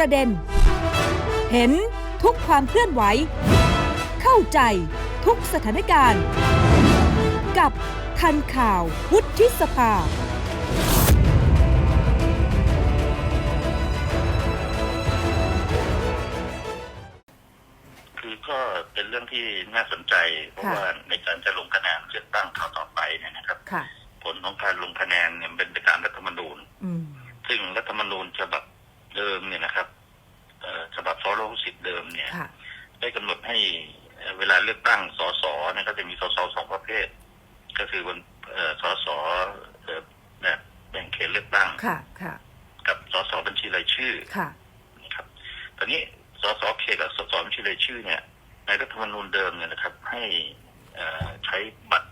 ประเด็น เห็นทุกความเคลื่อนไหว เข้าใจทุกสถานการณ์ กับทันข่าววุฒิสภาคือก็เป็นเรื่องที่น่าสนใจ เพราะค่ะว่าในการจะลงคะแนนเลือกตั้งคราวต่อไปเนี่ยนะครับค่ะผลของการลงคะแนนเนี่ยเป็นไปตามรัฐธรรมนูญอืมซึ่งรัฐธรรมนูญฉบับ เดิมเนี่ยนะครับเอ่อฉบับฟอลโลสิทธิ์เดิมเนี่ยค่ะได้กำหนดให้เอ่อเวลาเลือกตั้งสสเนี่ยก็จะมีสสสองประเภท ก็คือวันเอ่อสสเอ่อแบบแบ่งเขตเลือกตั้งค่ะค่ะกับสสบัญชีรายชื่อค่ะนะครับ ตอนนี้สสเขตกับสสบัญชีรายชื่อเนี่ยในรัฐธรรมนูญเดิมเนี่ยนะครับ ให้เอ่อใช้บัตร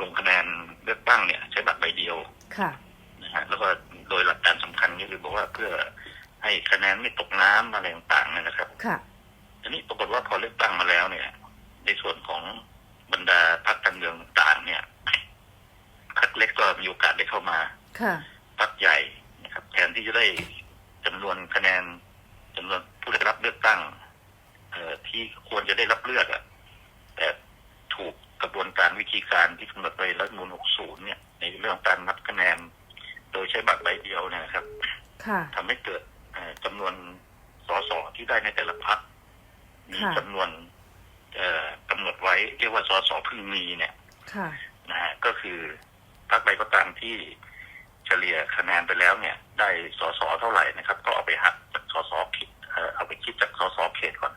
ลงคะแนนเลือกตั้งเนี่ย ใช้บัตรใบเดียวค่ะนะฮะแล้วก็โดยหลักการสำคัญก็คือบอกว่าเพื่อ ให้คะแนนไม่ตกน้ำอะไรต่างๆเนยนะครับ ค่ะ ทีนี้ปรากฏว่าพอเลือกตั้งมาแล้วเนี่ย ในส่วนของบรรดาพรรคการเมืองต่างๆเนี่ยพรรคเล็กก็มีโอกาสได้เข้ามาค่ะ พรรคใหญ่นะครับ แทนที่จะได้จำนวนคะแนนจำนวนผู้ได้รับเลือกตั้ง เอ่อที่ควรจะได้รับเลือกอะแต่ถูกกระบวนการวิธีการที่กำหนดไว้รัฐธรรมนูล60 เนี่ย ในเรื่องการนับคะแนน โดยใช้บัตรใบเดียวเนี่ยนะครับค่ะ ทำให้เกิดเอ่อ จำนวนสสที่ได้ในแต่ละพรรคมีค่ะจำนวนเอ่อกำหนดไว้เรียกว่าสสพึงมีเนี่ยค่ะนะฮะก็คือพรรคใดก็ตามที่เฉลี่ยคะแนนไปแล้วเนี่ย ได้สสเท่าไหร่นะครับ ก็เอาไปหักจากสสเขตเอ่อเอาไปคิดจากสสเขตก่อน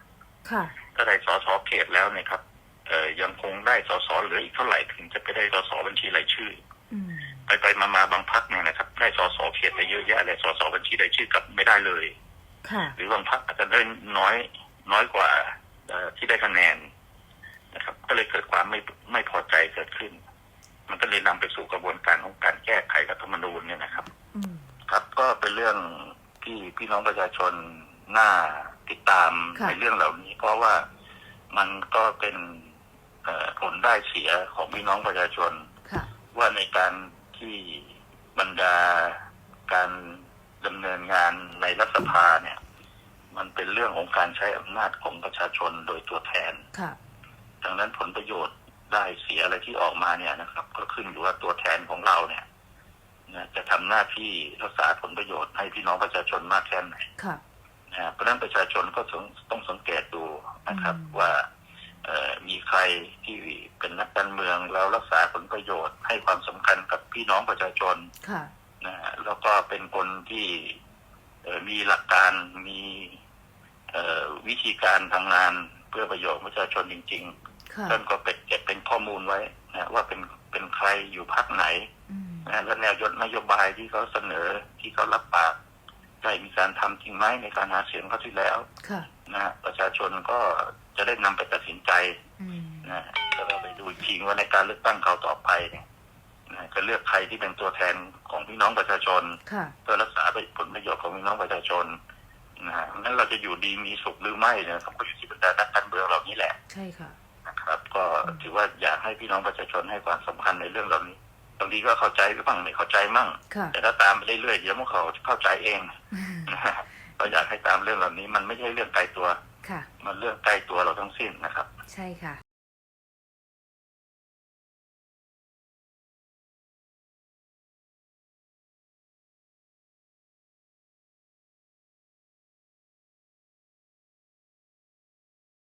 ค่ะถ้าได้สสเขตแล้วเนี่ยครับ เอ่อยังคงได้สสเหลืออีกเท่าไหร่ถึงจะไปได้สสบัญชีรายชื่ออืม ไปไปมามาบางพักเนี่ยนะครับได้สสเขตไปเยอะแยะเลยสสบัญชีรายชื่อกลับไม่ได้เลย ค่ะ หรือบางพักอาจจะได้น้อยน้อยกว่าเอ่อที่ได้คะแนนนะครับ ก็เลยเกิดความไม่ไม่พอใจเกิดขึ้น มันก็เลยนำไปสู่กระบวนการของการแก้ไขรัฐธรรมนูญเนี่ยนะครับอืมครับก็เป็นเรื่องที่พี่น้องประชาชนน่าติดตามค่ะในเรื่องเหล่านี้ เพราะว่ามันก็เป็นเอ่อผลได้เสียของพี่น้องประชาชนค่ะว่าในการ ที่บรรดาการดำเนินงานในรัฐสภาเนี่ย มันเป็นเรื่องของการใช้อำนาจของประชาชนโดยตัวแทนค่ะดังนั้นผลประโยชน์ได้เสียอะไรที่ออกมาเนี่ยนะครับ ก็ขึ้นอยู่ว่าตัวแทนของเราเนี่ยนะจะทำหน้าที่รักษาผลประโยชน์ให้พี่น้องประชาชนมากแค่ไหนค่ะนะฮะเพราะฉะนั้นประชาชนก็ต้องต้องสังเกตดูนะครับอืมว่าเอ่อ มีใครที่เป็นนักการเมืองแล้วรักษาผลประโยชน์ ให้ความสำคัญกับพี่น้องประชาชนค่ะนะฮะแล้วก็เป็นคนที่เอ่อมีหลักการมีเอ่อวิธีการทำงานเพื่อประโยชน์ประชาชนจริงค่ะๆท่านก็เป็นเก็บเป็นข้อมูลไว้นะว่าเป็นเป็นใครอยู่พักไหนอืมนะและแนวยนนโยบายที่เขาเสนอที่เขารับปากได้มีการทำจริงไหมในการหาเสียงเขาที่แล้วค่ะนะฮะประชาชนก็ จะได้นำไปตัดสินใจอืมนะแล้วก็ไปดูอีกทีว่าในการเลือกตั้งคราวต่อไปเนี่ยนะจะเลือกใครที่เป็นตัวแทนของพี่น้องประชาชนค่ะเพื่อรักษาผลประโยชน์ของพี่น้องประชาชนนะฮะงั้นเราจะอยู่ดีมีสุขหรือไม่เนี่ยครับก็อยู่ที่บรรดานักการเมืองเหล่านี้แหละ ใช่ค่ะนะครับ ก็ถือว่าอยากให้พี่น้องประชาชนให้ความสำคัญในเรื่องเหล่านี้บางทีก็เข้าใจบ้างไม่เข้าใจมั่งค่ะแต่ถ้าตามไปเรื่อยๆเดี๋ยวมันเขาเข้าใจเองนะฮะเราอยากให้ตามเรื่องเหล่านี้ มันไม่ใช่เรื่องไกลตัว ค่ะ มันเรื่องใกล้ตัวเราทั้งสิ้นนะครับ ใช่ค่ะ